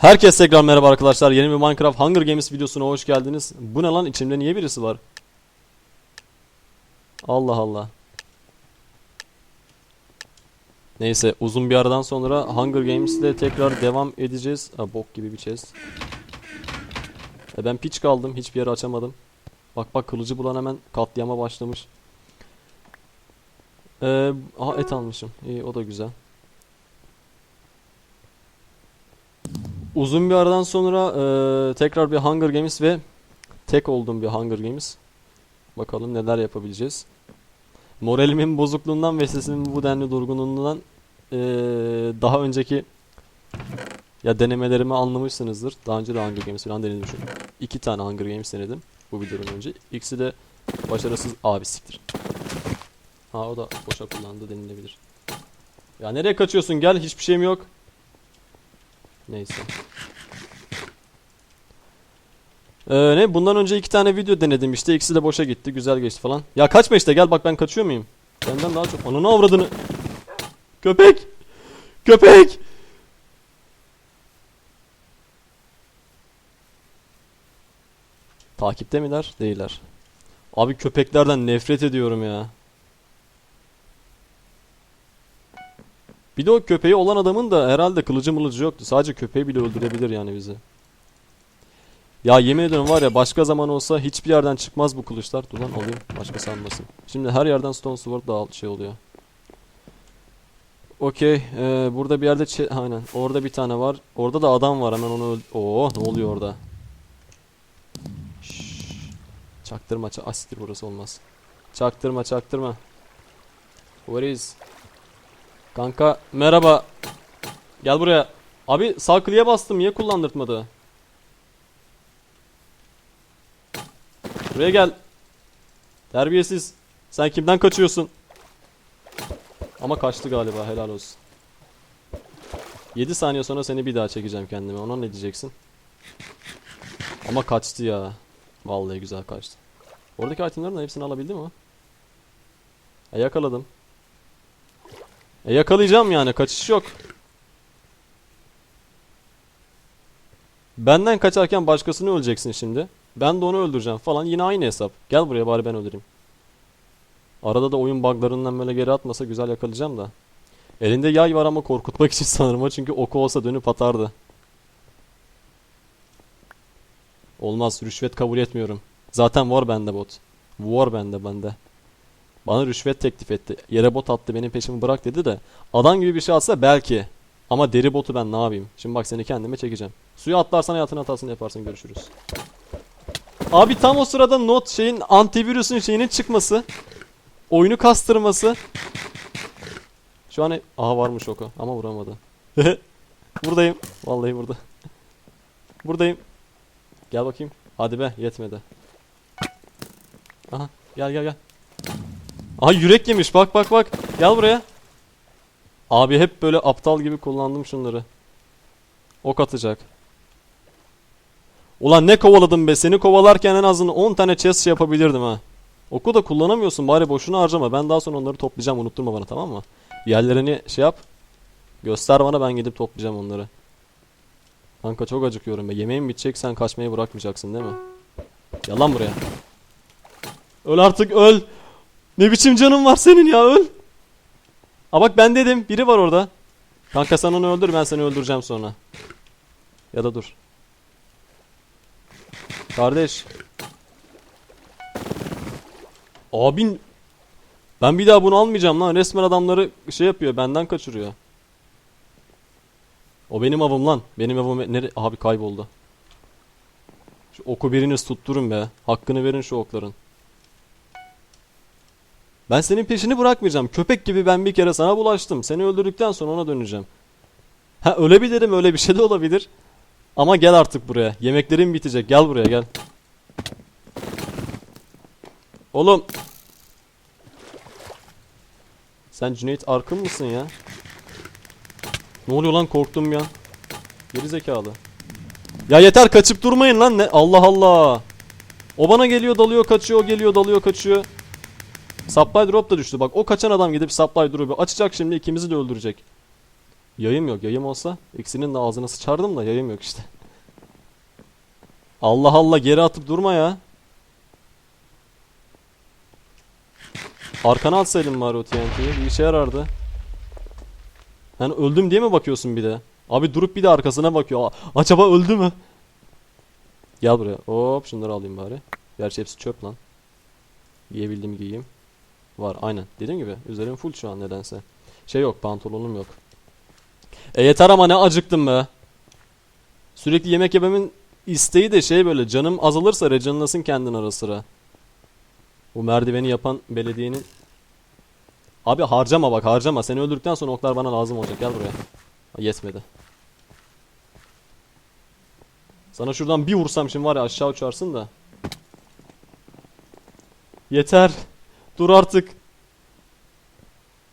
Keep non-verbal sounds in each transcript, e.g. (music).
Herkese tekrar merhaba arkadaşlar. Yeni bir Minecraft Hunger Games videosuna hoş geldiniz. Bu ne lan? İçimde niye birisi var? Allah Allah. Neyse uzun bir aradan sonra Hunger Games'le tekrar devam edeceğiz. Ha, bok gibi bir. E ben piç kaldım. Hiçbir yeri açamadım. Bak bak kılıcı bulan hemen katliama başlamış. Ee, aha et almışım. İyi o da güzel. Uzun bir aradan sonra eee, tekrar bir Hunger Games ve tek olduğum bir Hunger Games. Bakalım neler yapabileceğiz. Moralimin bozukluğundan ve sesimin bu denli durgunluğundan eee, daha önceki ya denemelerimi anlamışsınızdır. Daha önce de Hunger Games falan denemişim. İki tane Hunger Games denedim bu videodan önce. İkisi de başarısız abi siktir. Ha o da boşa kullandı denilebilir. Ya nereye kaçıyorsun? Gel hiçbir şeyim yok. Neyse. Ee, ne? Bundan önce iki tane video denedim işte. İkisi de boşa gitti. Güzel geçti falan. Ya kaçma işte gel bak ben kaçıyor muyum? Benden daha çok. Ananı avradını. Köpek! Köpek! Takipte miler? Değiller. Abi köpeklerden nefret ediyorum ya. Bir de o köpeği olan adamın da herhalde kılıcı mılıcı yoktu. Sadece köpeği bile öldürebilir yani bizi. Ya yemin ediyorum var ya başka zaman olsa hiçbir yerden çıkmaz bu kılıçlar. Dur lan alayım başka sanmasın. Şimdi her yerden stone sword daha şey oluyor. Okey. ee, burada bir yerde aynen. Orada bir tane var. Orada da adam var. Hemen onu. Oo ne oluyor orada? Şşş. Çaktırma. Ça Asittir burası olmaz. Çaktırma çaktırma. Where is? Kanka merhaba. Gel buraya. Abi sağ kliğe bastım. Niye kullandırtmadı? Buraya gel. Terbiyesiz. Sen kimden kaçıyorsun? Ama kaçtı galiba. Helal olsun. 7 saniye sonra seni bir daha çekeceğim kendime. Ona ne diyeceksin? Ama kaçtı ya. Vallahi güzel kaçtı. Oradaki itemlerin hepsini alabildi mi? E yakaladım. E yakalayacağım yani kaçış yok. Benden kaçarken başkasını öleceksin şimdi. Ben de onu öldüreceğim falan. Yine aynı hesap. Gel buraya bari ben öldüreyim. Arada da oyun buglarından böyle geri atmasa güzel yakalayacağım da. Elinde yay var ama korkutmak için (laughs) sanırım çünkü oku olsa dönüp atardı. Olmaz rüşvet kabul etmiyorum. Zaten var bende bot. Var bende bende. Bana rüşvet teklif etti. Yere bot attı benim peşimi bırak dedi de. Adam gibi bir şey atsa belki. Ama deri botu ben ne yapayım? Şimdi bak seni kendime çekeceğim. Suya atlarsan hayatın hatasını yaparsın görüşürüz. Abi tam o sırada not şeyin antivirüsün şeyinin çıkması. Oyunu kastırması. Şu an aha varmış oku ama vuramadı. (laughs) Buradayım. Vallahi burada. Buradayım. Gel bakayım. Hadi be yetmedi. Aha gel gel gel. Aha yürek yemiş bak bak bak. Gel buraya. Abi hep böyle aptal gibi kullandım şunları. Ok atacak. Ulan ne kovaladım be seni kovalarken en azından 10 tane chest şey yapabilirdim ha. Oku da kullanamıyorsun bari boşuna harcama. Ben daha sonra onları toplayacağım unutturma bana tamam mı? Yerlerini şey yap. Göster bana ben gidip toplayacağım onları. Kanka çok acıkıyorum be. Yemeğim bitecek sen kaçmayı bırakmayacaksın değil mi? Gel lan buraya. Öl artık öl. Ne biçim canın var senin ya öl. Aa bak ben dedim biri var orada. Kanka sen onu öldür ben seni öldüreceğim sonra. Ya da dur. Kardeş. Abin ben bir daha bunu almayacağım lan. Resmen adamları şey yapıyor benden kaçırıyor. O benim avım lan. Benim avım nere abi kayboldu. Şu oku biriniz tutturun be. Hakkını verin şu okların. Ben senin peşini bırakmayacağım. Köpek gibi ben bir kere sana bulaştım. Seni öldürdükten sonra ona döneceğim. Ha ölebilirim öyle bir şey de olabilir. Ama gel artık buraya. Yemeklerim bitecek. Gel buraya gel. Oğlum. Sen Cüneyt Arkın mısın ya? Ne oluyor lan korktum ya. Geri zekalı. Ya yeter kaçıp durmayın lan ne? Allah Allah. O bana geliyor dalıyor kaçıyor o geliyor dalıyor kaçıyor. Supply drop da düştü bak o kaçan adam gidip supply drop'u açacak şimdi ikimizi de öldürecek. Yayım yok. Yayım olsa ikisinin de ağzına sıçardım da yayım yok işte. Allah Allah geri atıp durma ya. Arkana atsaydın bari o TNT'yi. Bir işe yarardı. Yani öldüm diye mi bakıyorsun bir de? Abi durup bir de arkasına bakıyor. Acaba öldü mü? Gel buraya. Hop şunları alayım bari. Gerçi hepsi çöp lan. Giyebildiğimi giyeyim. Var aynen. Dediğim gibi üzerim full şu an nedense. Şey yok pantolonum yok. E yeter ama ne acıktım be. Sürekli yemek yememin isteği de şey böyle canım azalırsa recanlasın kendin ara sıra. Bu merdiveni yapan belediyenin Abi harcama bak harcama. Seni öldürdükten sonra oklar bana lazım olacak. Gel buraya. Yetmedi. Sana şuradan bir vursam şimdi var ya aşağı uçarsın da. Yeter. Dur artık.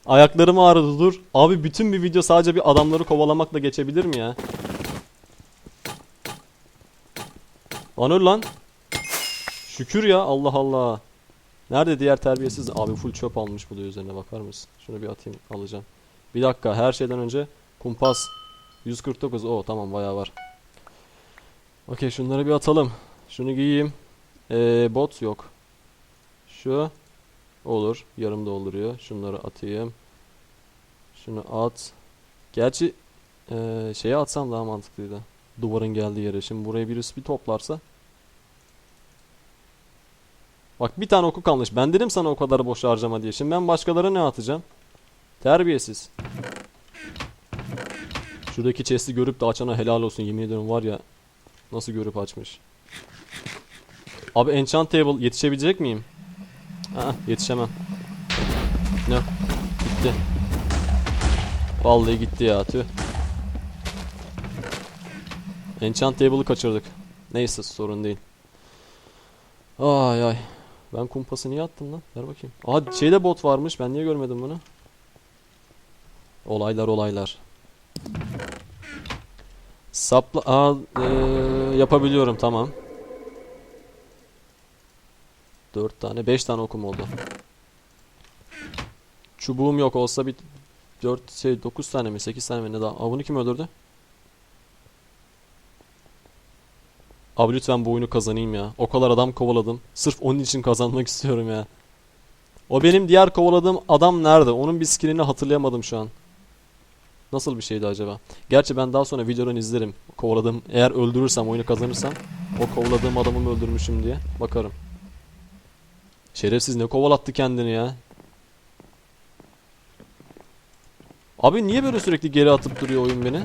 Ayaklarım ağrıdı dur. Abi bütün bir video sadece bir adamları kovalamakla geçebilir mi ya? Lan lan. Şükür ya Allah Allah. Nerede diğer terbiyesiz? Abi full çöp almış bu da üzerine bakar mısın? Şunu bir atayım alacağım. Bir dakika her şeyden önce kumpas. 149 o tamam bayağı var. Okey şunları bir atalım. Şunu giyeyim. Ee, bot yok. Şu olur. Yarım dolduruyor. Şunları atayım. Şunu at. Gerçi ee, şeye atsam daha mantıklıydı. Duvarın geldiği yere. Şimdi buraya birisi bir toplarsa. Bak bir tane oku kalmış. Ben dedim sana o kadar boş harcama diye. Şimdi ben başkalarına ne atacağım? Terbiyesiz. Şuradaki chest'i görüp de açana helal olsun. Yemin ediyorum var ya. Nasıl görüp açmış. Abi enchant table yetişebilecek miyim? Ha, yetişemem. Ne? Gitti. Vallahi gitti ya tüh. Enchant table'ı kaçırdık. Neyse sorun değil. Ay ay. Ben kumpası niye attım lan? Ver bakayım. Aa şeyde bot varmış. Ben niye görmedim bunu? Olaylar olaylar. Sapla... Aa eee, yapabiliyorum tamam. 4 tane 5 tane okum oldu. Çubuğum yok olsa bir 4 şey 9 tane mi 8 tane mi ne daha. Aa kim öldürdü? Abi lütfen bu oyunu kazanayım ya. O kadar adam kovaladım. Sırf onun için kazanmak (laughs) istiyorum ya. O benim diğer kovaladığım adam nerede? Onun bir skillini hatırlayamadım şu an. Nasıl bir şeydi acaba? Gerçi ben daha sonra videodan izlerim. Kovaladığım eğer öldürürsem oyunu kazanırsam o kovaladığım adamı mı öldürmüşüm diye bakarım. Şerefsiz ne kovalattı kendini ya. Abi niye böyle sürekli geri atıp duruyor oyun beni?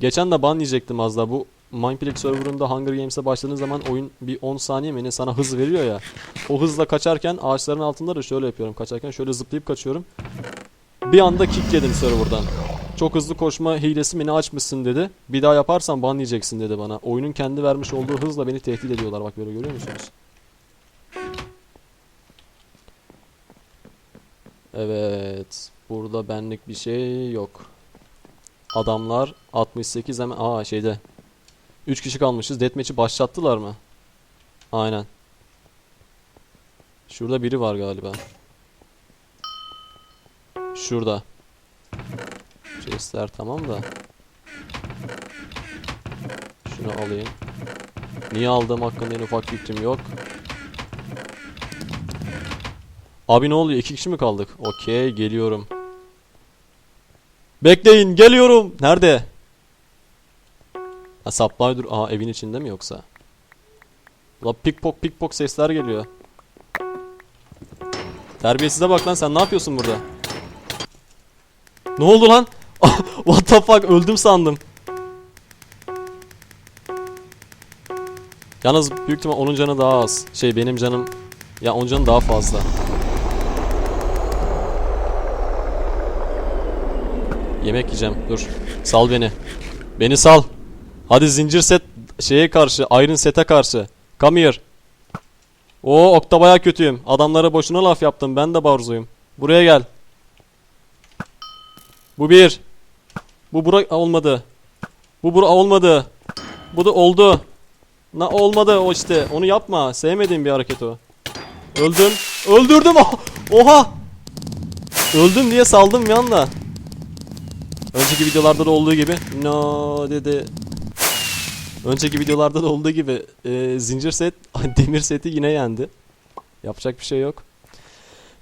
Geçen de ban yiyecektim az daha. Bu Mineplex serverında Hunger Games'e başladığın zaman oyun bir 10 saniye mi ne sana hız veriyor ya. O hızla kaçarken ağaçların altında da şöyle yapıyorum. Kaçarken şöyle zıplayıp kaçıyorum. Bir anda kick yedim serverdan. Çok hızlı koşma hilesi ne açmışsın dedi. Bir daha yaparsan ban yiyeceksin dedi bana. Oyunun kendi vermiş olduğu hızla beni tehdit ediyorlar. Bak böyle görüyor musunuz? Evet. Burada benlik bir şey yok. Adamlar 68 hemen aa şeyde 3 kişi kalmışız. Deathmatch'i başlattılar mı? Aynen. Şurada biri var galiba. Şurada. Chestler tamam da. Şunu alayım. Niye aldığım hakkında en ufak fikrim yok. Abi ne oluyor? İki kişi mi kaldık? Okey geliyorum. Bekleyin geliyorum. Nerede? Ha supply dur. Aa evin içinde mi yoksa? La pickpock pickpock sesler geliyor. Terbiyesize bak lan sen ne yapıyorsun burada? Ne oldu lan? (laughs) What the fuck öldüm sandım. Yalnız büyük ihtimal onun canı daha az. Şey benim canım ya onun canı daha fazla. Yemek yiyeceğim. Dur. Sal beni. Beni sal. Hadi zincir set şeye karşı, Iron Set'e karşı. Come here. Oo okta baya kötüyüm. Adamlara boşuna laf yaptım. Ben de barzuyum. Buraya gel. Bu bir. Bu bura olmadı. Bu bura olmadı. Bu da oldu. Na olmadı o işte. Onu yapma. Sevmediğim bir hareket o. Öldüm. Öldürdüm. (laughs) Oha. Öldüm diye saldım bir anda. Önceki videolarda da olduğu gibi no dedi. Önceki videolarda da olduğu gibi e, zincir set (laughs) demir seti yine yendi. Yapacak bir şey yok.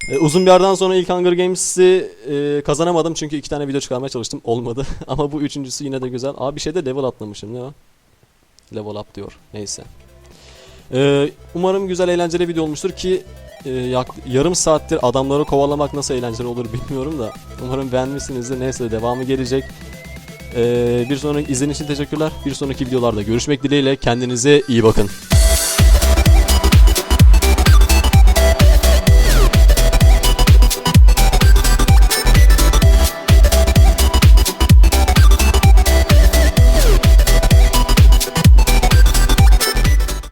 E, uzun bir aradan sonra ilk Hunger Games'i e, kazanamadım çünkü iki tane video çıkarmaya çalıştım. Olmadı. (laughs) Ama bu üçüncüsü yine de güzel. Abi bir şeyde level atlamışım ne o? Level up diyor. Neyse. E, umarım güzel eğlenceli video olmuştur ki e, yak- yarım saattir adamları kovalamak nasıl eğlenceli olur bilmiyorum da. Umarım beğenmişsinizdir. Neyse devamı gelecek. E, bir sonraki izlediğiniz için teşekkürler. Bir sonraki videolarda görüşmek dileğiyle. Kendinize iyi bakın.